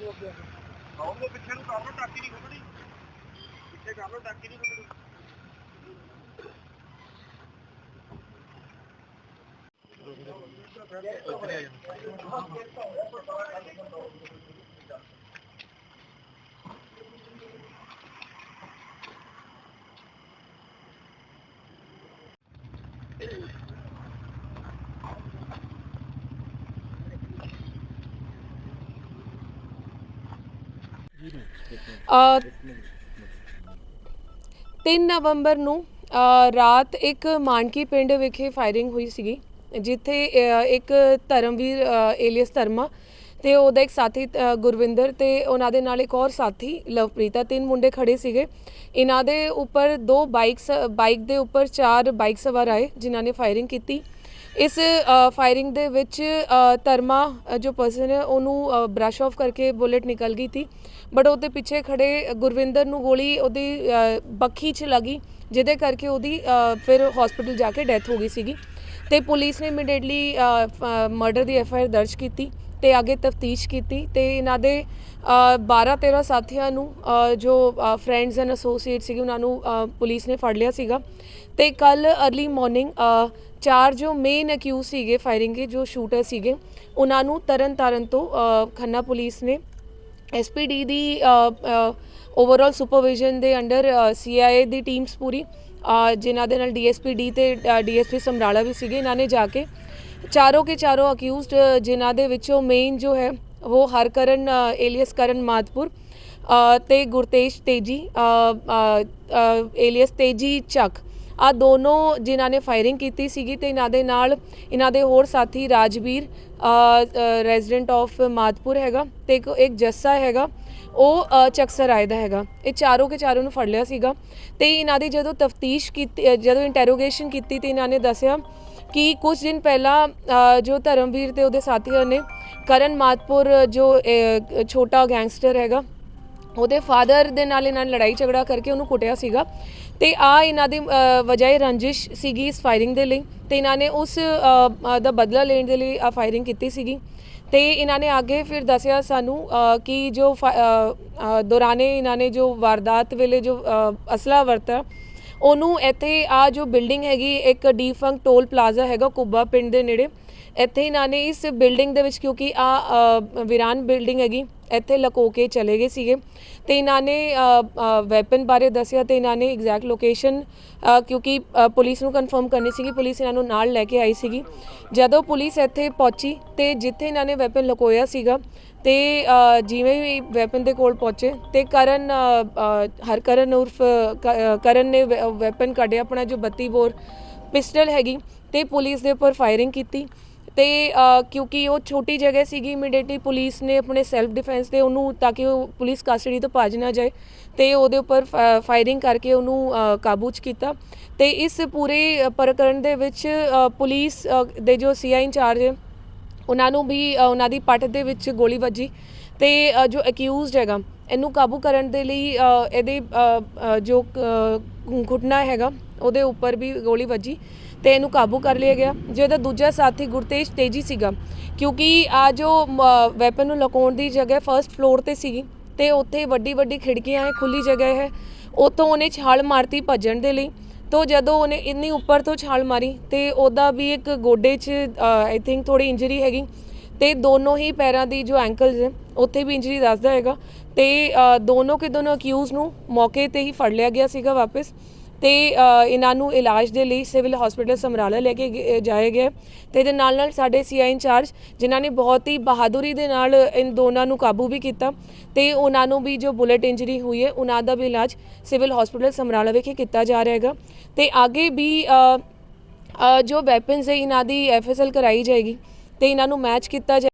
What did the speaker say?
ਆਜੋ ਅੱਗੇ ਆਉਂਗੇ ਪਿੱਛੇ ਨੂੰ ਕਰ ਲਓ, ਟਾਕੀ ਨਹੀਂ ਖੁੱਲਣੀ ਪਿੱਛੇ ਕਰ ਲਓ, ਟਾਕੀ ਨਹੀਂ ਖੁੱਲਣੀ ਅ 3 ਨਵੰਬਰ ਨੂੰ ਰਾਤ ਇੱਕ ਮਾਨਕੀ ਪਿੰਡ ਵਿਖੇ ਫਾਇਰਿੰਗ ਹੋਈ ਸੀਗੀ, ਜਿੱਥੇ ਇੱਕ ਧਰਮਵੀਰ ਏਲੀਅਸ ਧਰਮਾ ਤੇ ਉਹਦਾ ਇੱਕ ਸਾਥੀ ਗੁਰਵਿੰਦਰ ਤੇ ਉਹਨਾਂ ਦੇ ਨਾਲ ਇੱਕ ਹੋਰ ਸਾਥੀ, ਲਵਪ੍ਰੀਤਾ, ਤਿੰਨ ਮੁੰਡੇ ਖੜੇ ਸੀਗੇ। ਇਹਨਾਂ ਦੇ ਉੱਪਰ ਦੋ ਬਾਈਕਸ ਬਾਈਕ ਦੇ ਉੱਪਰ ਚਾਰ ਬਾਈਕ ਸਵਾਰ ਆਏ, ਜਿਨ੍ਹਾਂ ਨੇ ਫਾਇਰਿੰਗ ਕੀਤੀ। ਇਸ ਫਾਇਰਿੰਗ ਦੇ ਵਿੱਚ ਧਰਮਾ ਜੋ ਪਰਸਨ ਹੈ, ਉਹਨੂੰ ਬ੍ਰਸ਼ ਆਫ ਕਰਕੇ ਬੁਲੇਟ ਨਿਕਲ ਗਈ ਸੀ। ਬਟ ਉਹਦੇ ਪਿੱਛੇ ਖੜੇ ਗੁਰਵਿੰਦਰ ਨੂੰ ਗੋਲੀ ਉਹਦੀ ਬੱਖੀ 'ਚ ਲੱਗੀ, ਜਿਹਦੇ ਕਰਕੇ ਉਹਦੀ ਫਿਰ ਹਸਪੀਟਲ ਜਾ ਕੇ ਡੈਥ ਹੋ ਗਈ ਸੀਗੀ। ਤੇ ਪੁਲਿਸ ਨੇ ਇਮੀਡੀਏਟਲੀ ਮਰਡਰ ਦੀ ਐਫ ਆਈ ਆਰ ਦਰਜ ਕੀਤੀ। ਤੇ ਅੱਗੇ ਤਫਤੀਸ਼ ਕੀਤੀ ਤੇ ਇਹਨਾਂ ਦੇ 12 13 ਸਾਥੀਆਂ ਨੂੰ ਅ, ਜੋ ਫਰੈਂਡਸ ਐਂਡ ਐਸੋਸੀਏਟ ਸੀਗੇ ਉਹਨਾਂ ਨੂੰ ਅ, ਪੁਲਿਸ ਨੇ ਫੜ ਲਿਆ ਸੀਗਾ। ਤੇ ਕੱਲ अर्ਲੀ ਮਾਰਨਿੰਗ ਚਾਰ ਜੋ ਮੇਨ ਅਕਿਊਜ਼ ਸੀਗੇ ਫਾਇਰਿੰਗ ਦੇ ਜੋ ਸ਼ੂਟਰ ਸੀਗੇ ਉਹਨਾਂ ਨੂੰ ਤਰਨ ਤਾਰਨ ਤੋਂ ਅ, ਖੰਨਾ ਪੁਲਿਸ ਨੇ ਐਸਪੀਡੀ ਦੀ ਓਵਰਆਲ ਸੁਪਰਵਿਜ਼ਨ ਦੇ ਅੰਡਰ ਸੀਆਈਏ ਦੀ ਟੀਮਸ ਪੂਰੀ ਅ, ਜਿਨ੍ਹਾਂ ਦੇ ਨਾਲ ਡੀਐਸਪੀ ਡੀ ਤੇ ਡੀਐਸਪੀ ਸਮਰਾਲਾ ਵੀ ਸੀਗੇ ਇਹਨਾਂ ਨੇ ਜਾ ਕੇ ਚਾਰੋਂ ਕੇ ਚਾਰੋਂ ਅਕਿਊਜ਼ਡ ਜਿਨ੍ਹਾਂ ਦੇ ਵਿੱਚੋਂ ਮੇਨ ਜੋ ਹੈ ਉਹ ਹਰਕਰਨ ਏਲੀਅਸ ਕਰਨ ਮਾਦਪੁਰ ਅ, ਤੇ ਗੁਰਤੇਜ ਤੇਜੀ ਏਲੀਅਸ ਤੇਜੀ ਚੱਕ। ਆ ਦੋਨੋਂ ਜਿਨ੍ਹਾਂ ਨੇ ਫਾਇਰਿੰਗ ਕੀਤੀ ਸੀਗੀ ਤੇ ਇਹਨਾਂ ਦੇ ਨਾਲ ਇਹਨਾਂ ਦੇ ਹੋਰ ਸਾਥੀ ਰਾਜਵੀਰ ਰੈਜ਼ੀਡੈਂਟ ਆਫ ਮਾਦਪੁਰ ਹੈਗਾ ਤੇ ਇੱਕ ਇੱਕ ਜੱਸਾ ਹੈਗਾ ਉਹ ਚਕਸਰ ਚੱਕਸਰ ਆਏ ਦਾ ਹੈਗਾ। ਇਹ ਚਾਰੋਂ ਕੇ ਚਾਰੋਂ ਨੂੰ ਫੜ ਲਿਆ ਸੀਗਾ ਤੇ ਇਹਨਾਂ ਦੀ ਜਦੋਂ ਤਫਤੀਸ਼ ਕੀਤੀ ਜਦੋਂ ਇੰਟਰੋਗੇਸ਼ਨ ਕੀਤੀ ਤੇ ਇਹਨਾਂ ਨੇ ਦੱਸਿਆ ਕਿ ਕੁਝ ਦਿਨ ਪਹਿਲਾਂ ਜੋ ਧਰਮਵੀਰ ਤੇ ਉਹਦੇ ਸਾਥੀਆਂ ਨੇ ਕਰਨ ਮਾਤਪੁਰ ਜੋ ਛੋਟਾ ਗੈਂਗਸਟਰ ਹੈਗਾ ਉਹਦੇ ਫਾਦਰ ਦੇ ਨਾਲ ਇਹਨਾਂ ਲੜਾਈ ਝਗੜਾ ਕਰਕੇ ਉਹਨੂੰ ਕੁੱਟਿਆ ਸੀਗਾ ਤੇ ਆ ਇਹਨਾਂ ਦੀ ਅ, ਵਜ੍ਹਾ ਰੰਜਿਸ਼ ਸੀਗੀ ਇਸ ਫਾਇਰਿੰਗ ਦੇ ਲਈ ਤੇ ਇਹਨਾਂ ਨੇ ਉਸ ਦਾ ਬਦਲਾ ਲੈਣ ਦੇ ਲਈ ਆ ਫਾਇਰਿੰਗ ਕੀਤੀ ਸੀਗੀ ਤੇ ਇਹਨਾਂ ਨੇ ਅੱਗੇ ਫਿਰ ਦੱਸਿਆ ਸਾਨੂੰ ਕਿ ਜੋ ਫਾ- ਦੌਰਾਨੇ ਇਹਨਾਂ ਨੇ ਜੋ ਵਾਰਦਾਤ ਵੇਲੇ ਜੋ ਅਸਲਾ ਵਰਤਾ ਉਹਨੂੰ ਇੱਥੇ ਆ ਜੋ ਬਿਲਡਿੰਗ ਹੈਗੀ, ਇੱਕ ਡੀਫੰਕ ਟੋਲ ਪਲਾਜ਼ਾ ਹੈਗਾ ਕੁੱਬਾ ਪਿੰਡ ਦੇ ਨੇੜੇ। ਇੱਥੇ ਇਹਨਾਂ ਨੇ ਇਸ ਬਿਲਡਿੰਗ ਦੇ ਵਿੱਚ ਕਿਉਂਕਿ ਆ ਵਿਰਾਨ ਬਿਲਡਿੰਗ ਹੈਗੀ। ਇੱਥੇ ਲਕੋ ਕੇ ਚਲੇ ਗਏ ਸੀਗੇ। ਤੇ ਇਹਨਾਂ ਨੇ ਵੈਪਨ ਬਾਰੇ ਦੱਸਿਆ ਤੇ ਇਹਨਾਂ ਨੇ ਐਗਜ਼ੈਕਟ ਲੋਕੇਸ਼ਨ ਕਿਉਂਕਿ ਪੁਲਿਸ ਨੂੰ ਕਨਫਰਮ ਕਰਨੀ ਸੀਗੀ ਪੁਲਿਸ ਇਹਨਾਂ ਨੂੰ ਨਾਲ ਲੈ ਕੇ ਆਈ ਸੀਗੀ। ਜਦੋਂ ਪੁਲਿਸ ਇੱਥੇ ਪਹੁੰਚੀ ਤੇ ਜਿੱਥੇ ਇਹਨਾਂ ਨੇ ਵੈਪਨ ਲਕੋਇਆ ਸੀਗਾ ਤੇ ਜਿਵੇਂ ਹੀ ਵੈਪਨ ਦੇ ਕੋਲ ਪਹੁੰਚੇ ਤੇ ਕਰਨ ਅ, ਅ, ਹਰਕਰਨ ਉਰਫ ਕਰਨ ਨੇ ਵੈਪਨ ਕੱਢਿਆ ਆਪਣਾ ਜੋ 32 ਬੋਰ ਪਿਸਟਲ ਹੈਗੀ ਤੇ ਪੁਲਿਸ ਦੇ ਉੱਪਰ ਫਾਇਰਿੰਗ ਕੀਤੀ। ਤੇ ਕਿਉਂਕਿ ਉਹ ਛੋਟੀ ਜਗ੍ਹਾ ਸੀਗੀ ਇਮੀਡੀਏਟਲੀ ਪੁਲਿਸ ਨੇ ਆਪਣੇ ਸੈਲਫ ਡਿਫੈਂਸ ਤੇ ਉਹਨੂੰ ਤਾਂ ਕਿ ਉਹ ਪੁਲਿਸ ਕਸਟਡੀ ਤੋਂ ਭੱਜ ਨਾ ਜਾਏ ਤੇ ਉਹਦੇ ਉੱਪਰ ਫਾਇਰਿੰਗ ਕਰਕੇ ਉਹਨੂੰ ਕਾਬੂ ਚ ਕੀਤਾ ਤੇ ਇਸ ਪੂਰੇ ਪ੍ਰਕਰਨ ਦੇ ਵਿੱਚ ਪੁਲਿਸ ਦੇ ਜੋ ਸੀਆਈ ਇੰਚਾਰਜ ਹੈ ਉਹਨਾਂ ਨੂੰ ਵੀ ਉਹਨਾਂ ਦੀ ਪੱਟ ਦੇ ਵਿੱਚ ਗੋਲੀ ਵੱਜੀ ਤੇ ਜੋ ਅਕਿਊਜ਼ਡ ਹੈਗਾ ਇਹਨੂੰ ਕਾਬੂ ਕਰਨ ਦੇ ਲਈ ਇਹਦੇ ਜੋ ਅ, ਘੁਟਨਾ ਹੈਗਾ ਉਹਦੇ ਉੱਪਰ ਵੀ ਗੋਲੀ ਵੱਜੀ ਤੇ ਇਹਨੂੰ ਕਾਬੂ ਕਰ ਲਿਆ ਗਿਆ। ਜਿਹਦਾ ਦੂਜਾ ਸਾਥੀ ਗੁਰਤੇਜ ਤੇਜੀ ਸੀਗਾ, ਕਿਉਂਕਿ ਆ ਜੋ ਵੈਪਨ ਨੂੰ ਲਕਾਉਣ ਦੀ ਜਗ੍ਹਾ ਫਰਸਟ ਫਲੋਰ ਤੇ ਸੀਗੀ ਤੇ ਉੱਥੇ ਵੱਡੀ ਵੱਡੀ ਖਿੜਕੀਆਂ ਹੈ ਖੁੱਲੀ ਜਗ੍ਹਾ ਹੈ। ਉਤੋਂ ਉਹਨੇ ਛਾਲ ਮਾਰਤੀ ਭੱਜਣ ਦੇ ਲਈ। ਤੋ ਜਦੋਂ ਉਹਨੇ ਇੰਨੀ ਉੱਪਰ ਤੋਂ ਛਾਲ ਮਾਰੀ ਤੇ ਉਹਦਾ ਵੀ ਇੱਕ ਗੋਡੇ 'ਚ ਆਈ ਥਿੰਕ ਥੋੜੀ ਇੰਜਰੀ ਹੈਗੀ ਤੇ ਦੋਨੋਂ ਹੀ ਪੈਰਾਂ ਦੀ ਜੋ ਐਂਕਲਸ ਹੈ, ਉੱਥੇ ਵੀ ਇੰਜਰੀ ਦੱਸਦਾ ਹੈਗਾ ਤੇ ਦੋਨੋਂ ਕੇ ਦੋਨੋਂ ਅਕਿਊਜ਼ ਨੂੰ ਮੌਕੇ ਤੇ ਹੀ ਫੜ ਲਿਆ ਗਿਆ ਸੀਗਾ ਵਾਪਸ। ਤੇ ਇਹਨਾਂ ਨੂੰ ਇਲਾਜ ਦੇ ਲਈ ਸਿਵਲ ਹਸਪੀਟਲ ਸਮਰਾਲਾ ਲੈ ਕੇ ਗ- ਜਾਇਆ ਗਿਆ। ਤੇ ਇਹਦੇ ਨਾਲ ਨਾਲ ਸਾਡੇ ਸੀਆਈ ਇੰਚਾਰਜ, ਜਿਨ੍ਹਾਂ ਨੇ ਬਹੁਤ ਹੀ ਬਹਾਦੁਰੀ ਦੇ ਨਾਲ ਇਨ ਦੋਨਾਂ ਨੂੰ ਕਾਬੂ ਵੀ ਕੀਤਾ ਤੇ ਉਹਨਾਂ ਨੂੰ ਵੀ ਜੋ ਬੁਲੇਟ ਇੰਜਰੀ ਹੋਈ ਹੈ, ਉਹਨਾਂ ਦਾ ਵੀ ਇਲਾਜ ਸਿਵਲ ਹਸਪੀਟਲ ਸਮਰਾਲਾ ਵਿਖੇ ਕੀਤਾ ਜਾ ਰਿਹਾ ਹੈਗਾ। ਤੇ ਅੱਗੇ ਵੀ ਜੋ ਵੈਪਨਸ ਹੈ, ਇਹਨਾਂ ਦੀ ਐਫਐਸਐਲ ਕਰਾਈ ਜਾਏਗੀ ਤੇ ਇਹਨਾਂ ਨੂੰ ਮੈਚ ਕੀਤਾ ਜਾਏ।